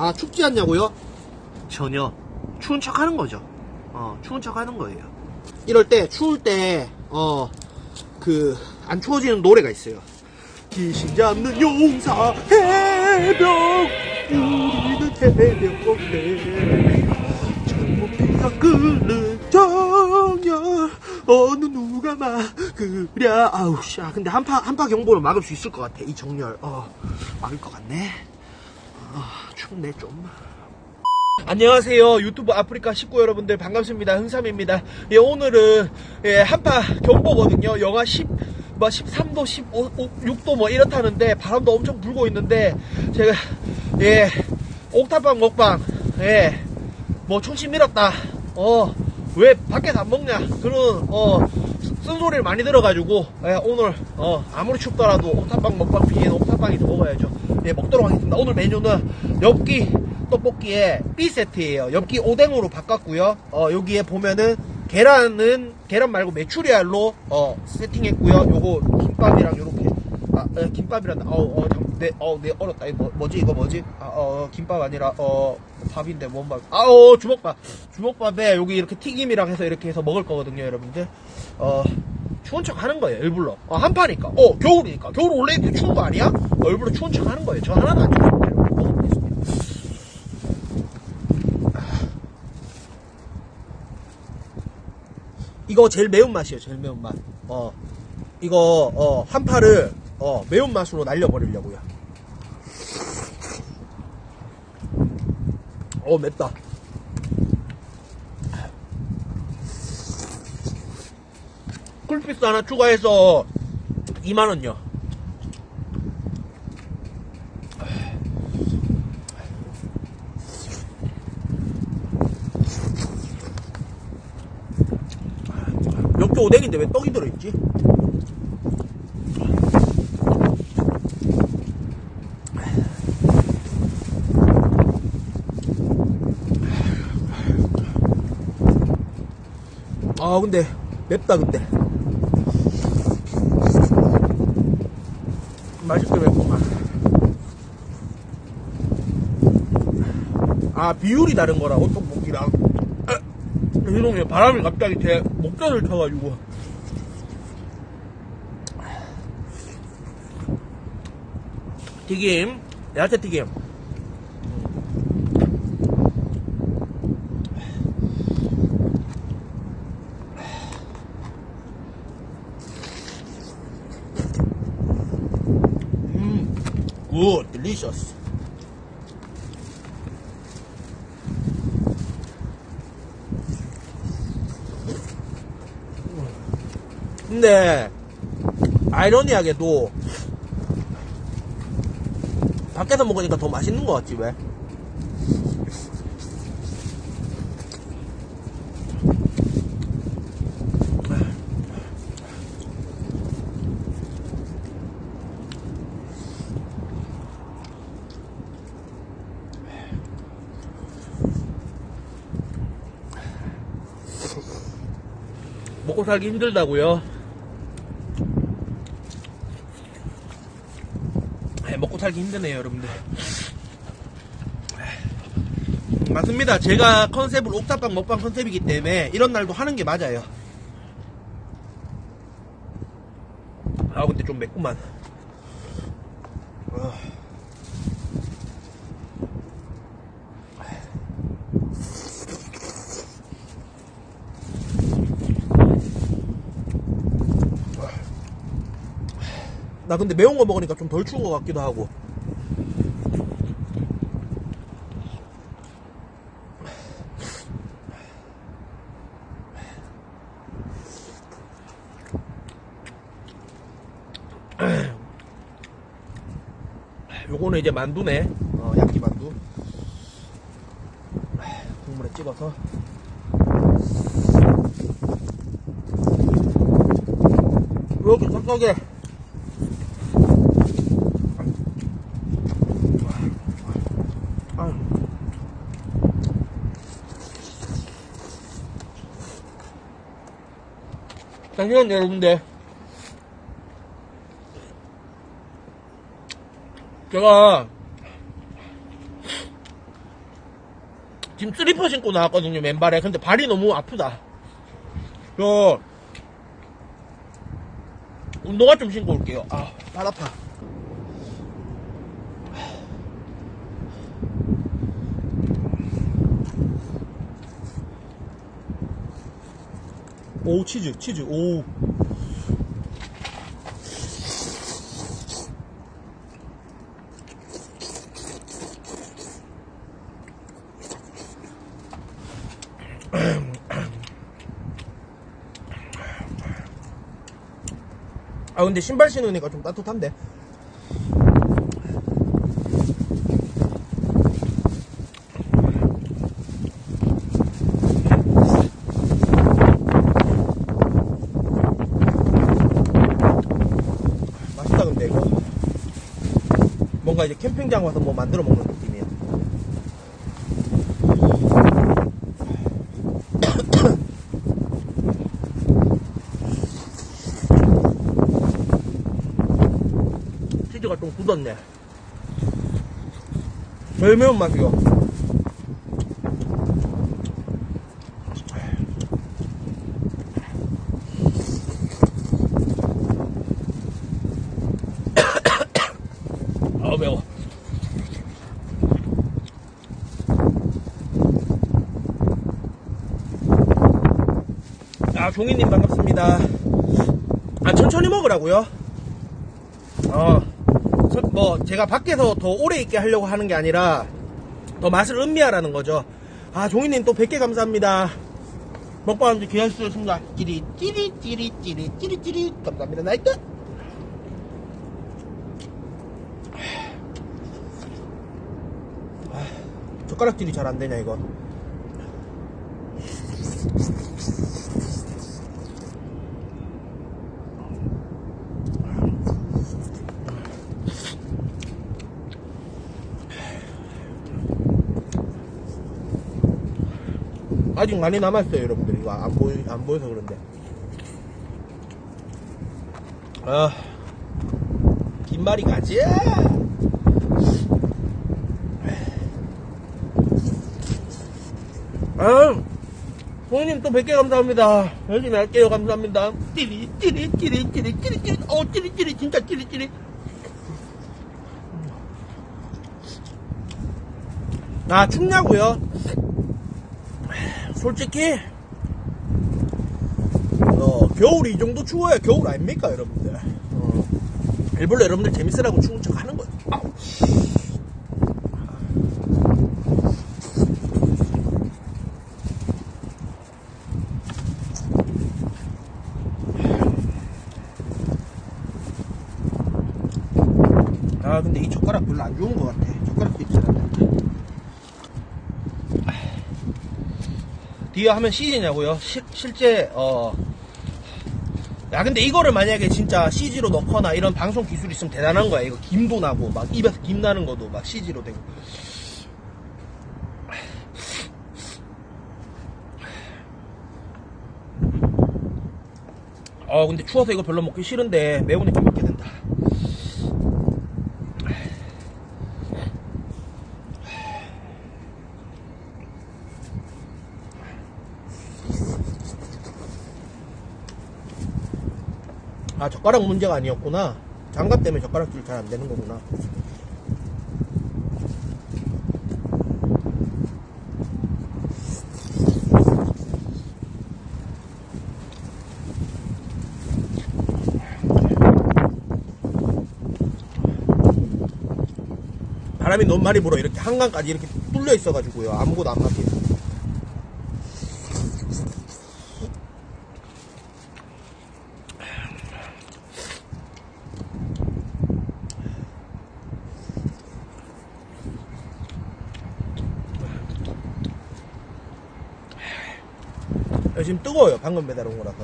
아 춥지 않냐고요? 전혀 추운 척 하는 거죠. 어 추운 척 하는 거예요. 이럴 때 추울 때 어 그 안 추워지는 노래가 있어요. 귀신 잡는 용사 해병. 우리는 해병대 창문비가 끓는 정열 어느 누가 막으랴. 아우 씨. 근데 한파 한파 경보를 막을 수 있을 것 같아. 이 정열 어 막을 것 같네. 아 춥네 좀. 안녕하세요. 유튜브 아프리카 식구 여러분들 반갑습니다. 흥삼입니다. 예 오늘은 예 한파 경보거든요. 영하 10뭐 13도 15 6도 뭐 이렇다는데 바람도 엄청 불고 있는데 제가 예 옥탑방 먹방 예뭐 충치 밀었다. 어 왜 밖에서 안 먹냐? 그런 어 쓴소리를 많이 들어가지고 예, 오늘 어 아무리 춥더라도 옥탑방 먹방 비엔 옥탑방에서 먹어야죠 예 먹도록 하겠습니다 오늘 메뉴는 엽기 떡볶이에 B 세트예요 엽기 오뎅으로 바꿨고요 어 여기에 보면은 계란은 계란 말고 메추리알로 어 세팅했고요 요거 김밥이랑 요렇게 아, 에, 김밥이란다. 어, 어, 잠, 네, 어, 네, 얼었다. 이거 뭐, 뭐지, 이거 뭐지? 아, 어, 김밥 아니라, 어, 밥인데, 뭔 밥. 아, 어, 주먹밥. 주먹밥에 여기 이렇게 튀김이랑 해서 이렇게 해서 먹을 거거든요, 여러분들. 어, 추운 척 하는 거예요, 일부러. 어, 한파니까. 어, 겨울이니까. 겨울 원래 이렇게 추운 거 아니야? 어, 일부러 추운 척 하는 거예요. 저 하나도 안 추워요. 먹어보겠습니다. 이거 제일 매운맛이에요, 제일 매운맛. 어, 이거, 어, 한파를, 어, 매운맛으로 날려버리려고요. 어, 맵다. 쿨피스 하나 추가해서 2만원요. 역조 오뎅인데 왜 떡이 들어있지? 아 근데 맵다 근데 맛있게 맵구만 아 비율이 다른 거라 호떡볶이랑 죄송해요. 바람이 갑자기 제 목전을 쳐가지고. 튀김. 야채 튀김. 음, 굿, 딜리셔스. 근데 아이러니하게도 밖에서 먹으니까 더 맛있는 것 같지 왜? 먹고 살기 힘들다고요? 네, 먹고 살기 힘드네요, 여러분들. 맞습니다. 제가 컨셉을 옥탑방 먹방 컨셉이기 때문에 이런 날도 하는 게 맞아요. 아, 근데 좀 맵구만. 나 근데 매운 거 먹으니까 좀 덜 추운 것 같기도 하고. 요거는 이제 만두네. 어, 야끼 만두. 국물에 찍어서. 이렇게 촉촉해. 아유. 잠시만요, 여러분들. 제가 지금 슬리퍼 신고 나왔거든요, 맨발에. 근데 발이 너무 아프다. 저, 운동화 좀 신고 올게요. 아, 발 아파. 오, 치즈, 치즈, 오. 아, 근데 신발 신으니까 좀 따뜻한데. 맛있다, 근데 이거. 뭔가 이제 캠핑장 와서 뭐 만들어 먹는 느낌이야. 치즈가 좀 굳었네. 제일 매운 맛이요. 아 매워. 아 종이님 반갑습니다. 아 천천히 먹으라고요. 어, 서- 뭐, 제가 밖에서 더 오래 있게 하려고 하는 게 아니라, 더 맛을 음미하라는 거죠. 아, 종이님 또 100개 감사합니다. 먹방 기다리셨습니다. 찌리, 찌리, 찌리, 찌리, 찌리, 찌리. 감사합니다. 나이트! 아, 젓가락질이 잘 안 되냐, 이거. 아직 많이 남았어요, 여러분들. 이거 안 보이, 안 보여서 그런데. 아, 김말이 가지! 아, 부모님 또 100개 감사합니다. 열심히 할게요. 감사합니다. 찌리, 찌리, 찌리, 찌리, 찌리, 찌리. 어, 찌리, 찌리, 진짜 찌리, 찌리. 아, 춥냐고요? 솔직히 어, 겨울이 이 정도 추워야 겨울 아닙니까 여러분들? 어, 일부러 여러분들 재밌으라고 추운 척 하는 거예요. 아우. 아 근데 이 젓가락 별로 안 좋은 것 같아. 젓가락도 있어야 돼 디어 하면 CG냐고요? 시- 실제 어. 야 근데 이거를 만약에 진짜 CG로 넣거나 이런 방송 기술이 있으면 대단한 거야. 이거 김도 나고 막 입에서 김 나는 것도 막 CG로 되고. 어 근데 추워서 이거 별로 먹기 싫은데 매우니까 먹게 된다. 아 젓가락 문제가 아니었구나. 장갑 때문에 젓가락질 잘 안 되는 거구나. 바람이 너무 많이 불어. 이렇게 한강까지 이렇게 뚫려 있어가지고요. 아무것도 안 막혀요 야, 지금 뜨거워요. 방금 배달 온 거라서.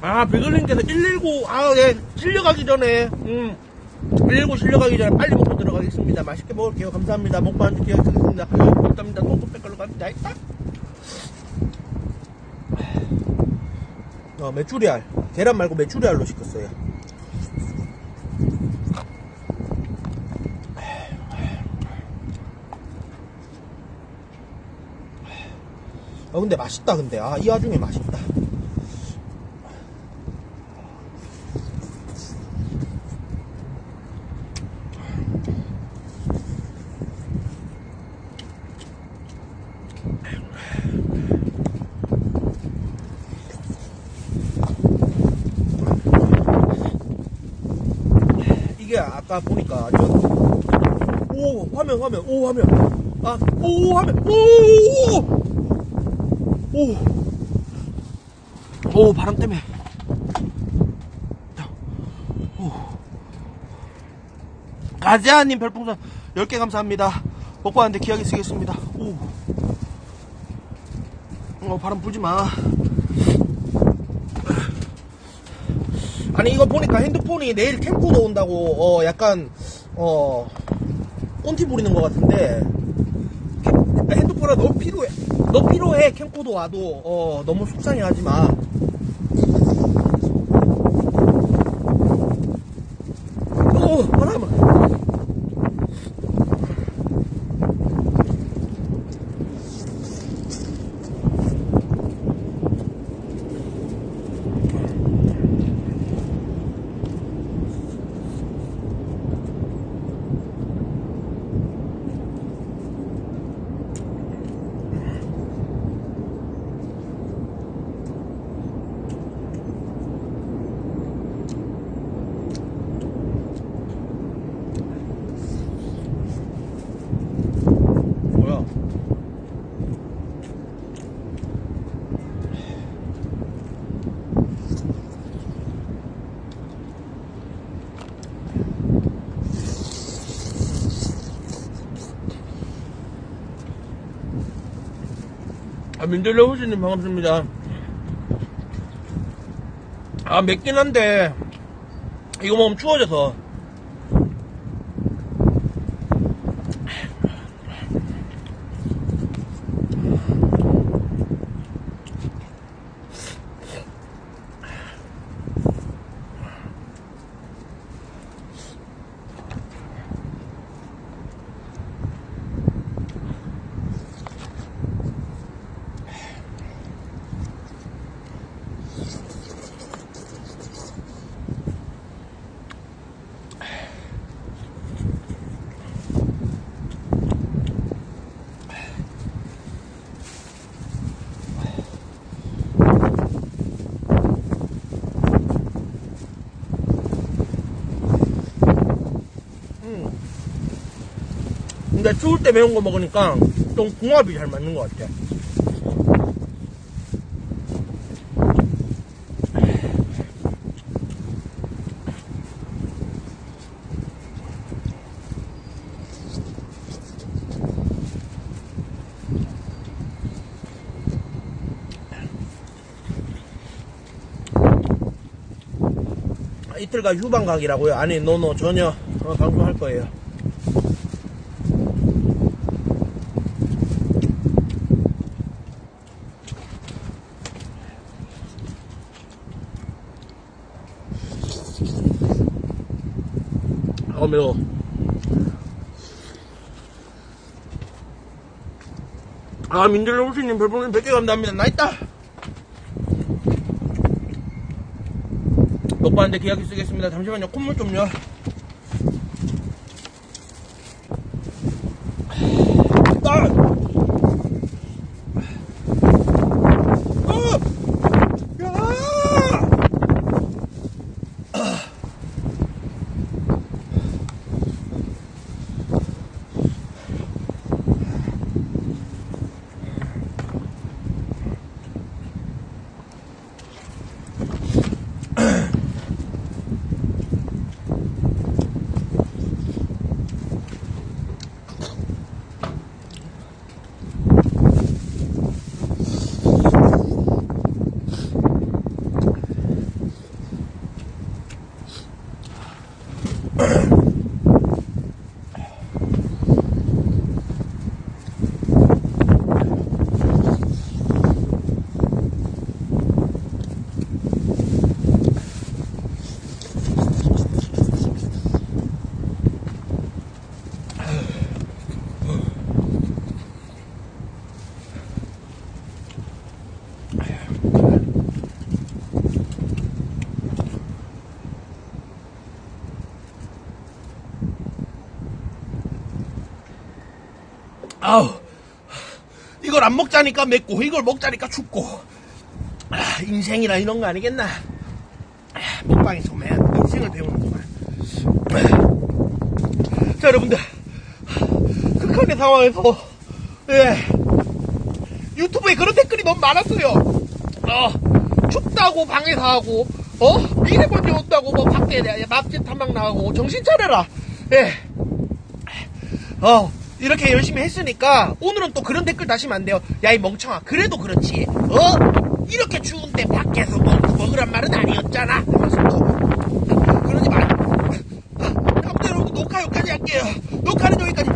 아, 비글님께서 119, 아, 예, 실려가기 전에, 음, 119 실려가기 전에 빨리 먹고 들어가겠습니다. 맛있게 먹을게요. 감사합니다. 먹방 한주 기억하겠습니다. 감사합니다. 똥똥 걸로 갑니다. 딱! 어, 메추리알. 계란 말고 메추리알로 시켰어요. 아 근데 맛있다 근데. 아 이 와중에 맛있다. 이게 아까 보니까 저, 오 화면 화면 오 화면. 아오 화면. 오 오 오 바람 때문에. 오. 가지아님 별풍선 10개 감사합니다. 먹고하는데 기하게 쓰겠습니다. 오. 어 바람 불지 마. 아니 이거 보니까 핸드폰이 내일 캠코더 온다고 어 약간 어 꼰티 부리는 것 같은데 캠- 핸드폰아 너 필요해 너 필요해 캠코더 와도 어 너무 속상해하지 마. 오 바람. 뭐야? 아, 민들레 호시님 반갑습니다. 아, 맵긴 한데, 이거 먹으면 추워져서. 근데 추울 때 매운 거 먹으니까 좀 궁합이 잘 맞는 것 같아. 아, 이틀간 휴방 각이라고요? 아니, 노노 전혀 어, 방송할 거예요. 아 매워 아 민들레 호시님 별풍선 100개 감사합니다. 나있다! 먹방한테 기약이 쓰겠습니다. 잠시만요. 콧물 좀요 아우 이걸 안 먹자니까 맵고 이걸 먹자니까 춥고. 아, 인생이라 이런 거 아니겠나? 아, 먹방에서 매 인생을 배우는구만. 자 여러분들. 극한의 상황에서 예. 유튜브에 그런 댓글이 너무 많았어요. 어 춥다고 방에서 하고 어? 미세먼지 온다고 뭐 밖에 맛집 탐방 나가고 정신 차려라. 예. 어, 이렇게 열심히 했으니까 오늘은 또 그런 댓글 다시면 안 돼요. 야, 이 멍청아. 그래도 그렇지. 어? 이렇게 추운데 밖에서 먹고 먹으란 말은 아니었잖아. 그러지 마. 아무튼 여러분 녹화 여기까지 할게요. 녹화는 여기까지.